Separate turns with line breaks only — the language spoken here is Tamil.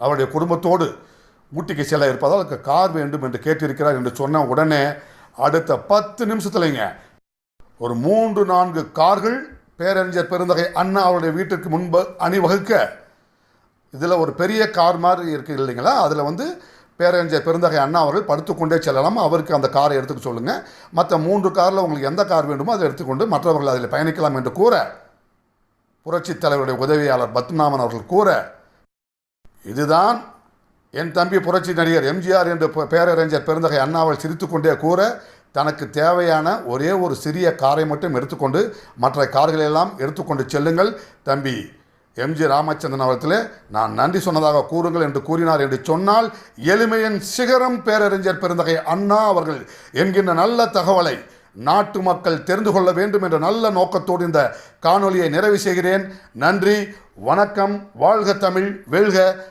அவருடைய குடும்பத்தோடு ஊட்டிக்கு செல்ல இருப்பதால் கார் வேண்டும் என்று கேட்டிருக்கிறார் என்று சொன்ன உடனே அடுத்த பத்து நிமிஷத்துலைங்க ஒரு மூன்று நான்கு கார்கள் பேரறிஞர் பெருந்தகை அண்ணா அவருடைய வீட்டிற்கு முன்பு அணிவகுக்க. இதில் ஒரு பெரிய கார் மாதிரி இருக்குது இல்லைங்களா? அதில் வந்து பேரறிஞர் பெருந்தகை அண்ணா அவர்கள் படுத்துக்கொண்டே செல்லலாம். அவருக்கு அந்த காரை எடுத்துக்க சொல்லுங்கள் மற்ற மூன்று காரில் உங்களுக்கு எந்த கார் வேண்டுமோ அதை எடுத்துக்கொண்டு மற்றவர்கள் அதில் பயணிக்கலாம் என்று கூற புரட்சித் தலைவருடைய உதவியாளர் பத்மநாபன் அவர்கள் கூற இதுதான் என் தம்பி புரட்சி நடிகர் எம்ஜிஆர் என்று பேரறிஞர் பெருந்தகை அண்ணாவால் சிரித்துக்கொண்டே கூற தனக்கு தேவையான ஒரே ஒரு சிறிய காரை மட்டும் எடுத்துக்கொண்டு மற்ற கார்களெல்லாம் எடுத்துக்கொண்டு செல்லுங்கள். தம்பி எம்ஜி ராமச்சந்திரன் அவர்களே நான் நன்றி சொன்னதாக கூறுங்கள் என்று கூறினார் என்று சொன்னால் எளிமையின் சிகரம் பேரறிஞர் பெருந்தகை அண்ணா அவர்கள் என்கின்ற நல்ல தகவலை நாட்டு மக்கள் தெரிந்து கொள்ள வேண்டும் என்ற நல்ல நோக்கத்தோடு இந்த காணொலியை நிறைவு செய்கிறேன். நன்றி வணக்கம் வாழ்க தமிழ் வெல்க.